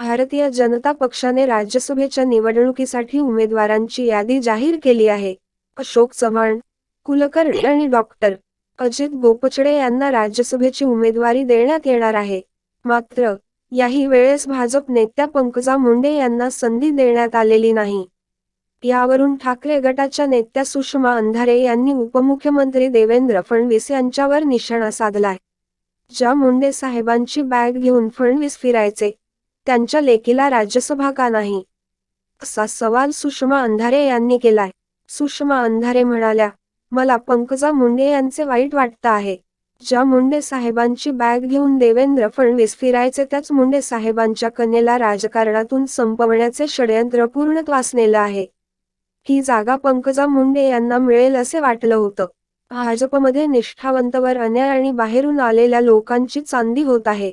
भारतीय जनता पक्षाने राज्यसभेच्या निवडणुकीसाठी उमेदवारांची यादी जाहीर केली आहे. अशोक चव्हाण कुलकर्णी आणि डॉक्टर अजित गोपचडे यांना राज्यसभेची उमेदवारी देण्यात येणार आहे. मात्र याही वेळेस भाजप नेत्या पंकजा मुंडे यांना संधी देण्यात आलेली नाही. यावरून ठाकरे गटाच्या नेत्या सुषमा अंधारे यांनी उपमुख्यमंत्री देवेंद्र फडणवीस यांच्यावर निशाणा साधलाय. ज्या मुंडे साहेबांची बॅग घेऊन फडणवीस फिरायचे त्यांच्या लेकीला राज्यसभा का नाही? असा सवाल सुषमा अंधारे यांनी केलाय. सुषमा अंधारे म्हणाल्या मला पंकजा मुंडे यांचे वाईट वाटतं आहे. ज्या मुंडे साहेबांची बॅग घेऊन देवेंद्र फडणवीस फिरायचे त्याच मुंडे साहेबांच्या कन्येला राजकारणातून संपवण्याचे षडयंत्र पूर्णत्वास नेलं आहे. ही जागा पंकजा मुंडे यांना मिळेल असे वाटलं होतं. भाजपमध्ये निष्ठावंतवर अन्याय आणि बाहेरून आलेल्या लोकांची चांदी होत आहे.